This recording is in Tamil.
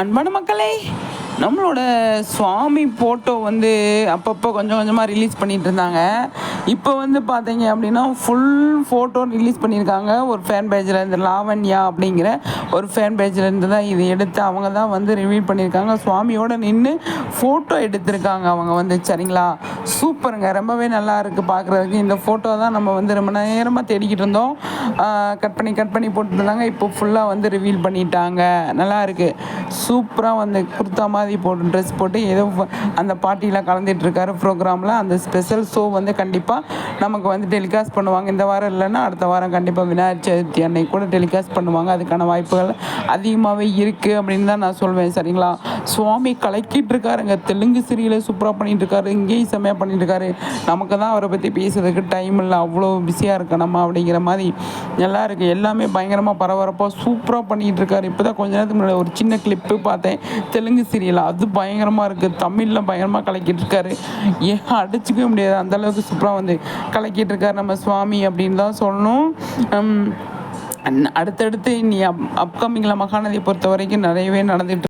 அன்பான மக்களே நம்மளோட சுவாமி ஃபோட்டோ வந்து அப்பப்போ கொஞ்சம் கொஞ்சமாக ரிலீஸ் பண்ணிகிட்டு இருந்தாங்க இப்போ வந்து பார்த்தீங்க அப்படின்னா ஃபுல் ஃபோட்டோ ரிலீஸ் பண்ணியிருக்காங்க. ஒரு ஃபேன் பேஜில் இருந்து லாவண்யா அப்படிங்கிற ஒரு ஃபேன் பேஜில் இருந்து தான் இது எடுத்து அவங்க தான் வந்து ரிவீல் பண்ணியிருக்காங்க. சுவாமியோட நின்று ஃபோட்டோ எடுத்திருக்காங்க அவங்க வந்து சரிங்களா? சூப்பருங்க. ரொம்பவே நல்லா இருக்குது பார்க்குறதுக்கு இந்த ஃபோட்டோ தான் நம்ம வந்து ரொம்ப நேரமாக தேடிக்கிட்டு இருந்தோம். கட் பண்ணி கட் பண்ணி போட்டுருந்தாங்க. இப்போ ஃபுல்லாக வந்து ரிவீல் பண்ணிட்டாங்க. நல்லா இருக்குது சூப்பராக வந்து குர்த்தா மாதிரி போட்டு ட்ரெஸ் போட்டு ஏதோ அந்த பார்ட்டியில் கலந்துட்டுருக்காரு ப்ரோக்ராமில் அந்த ஸ்பெஷல் ஷோ வந்து கண்டிப்பாக நமக்கு வந்து டெலிகாஸ்ட் பண்ணுவாங்க. இந்த வாரம் இல்லைன்னா அடுத்த வாரம் கண்டிப்பாக விநாயகர் சதுர்த்தி அன்னைக்கு கூட டெலிகாஸ்ட் பண்ணுவாங்க. அதுக்கான வாய்ப்புகள் அதிகமாகவே இருக்குது அப்படின்னு தான் நான் சொல்வேன். சரிங்களா? சுவாமி கலக்கிட்டு இருக்காருங்க. தெலுங்கு சீரியலை சூப்பராக பண்ணிட்டு இருக்காரு. இங்கேயும் செம்மையாக பண்ணிட்டு இருக்காரு நமக்கு தான் அவரை பற்றி பேசுறதுக்கு டைம் இல்லை அவ்வளோ பிஸியாக இருக்க நம்ம அப்படிங்கிற மாதிரி நல்லா இருக்குது எல்லாமே பயங்கரமாக பரபரப்பாக சூப்பராக பண்ணிகிட்டு இருக்காரு இப்போ தான் கொஞ்ச நேரத்துக்கு முன்னாடி ஒரு சின்ன கிளிப்பு பார்த்தேன். தெலுங்கு சீரியல் அது பயங்கரமாக இருக்குது தமிழில் பயங்கரமாக கலக்கிட்டு இருக்காரு ஏன் அடிச்சுக்கவே முடியாது. அந்தளவுக்கு சூப்பராக வந்து கலக்கிட்டு இருக்காரு நம்ம சுவாமி அப்படின்னு தான் சொல்லணும். அடுத்தடுத்து இனி அப் அப்கமிங்கில் மகாநதியை பொறுத்த வரைக்கும் நிறையவே நடந்துட்டு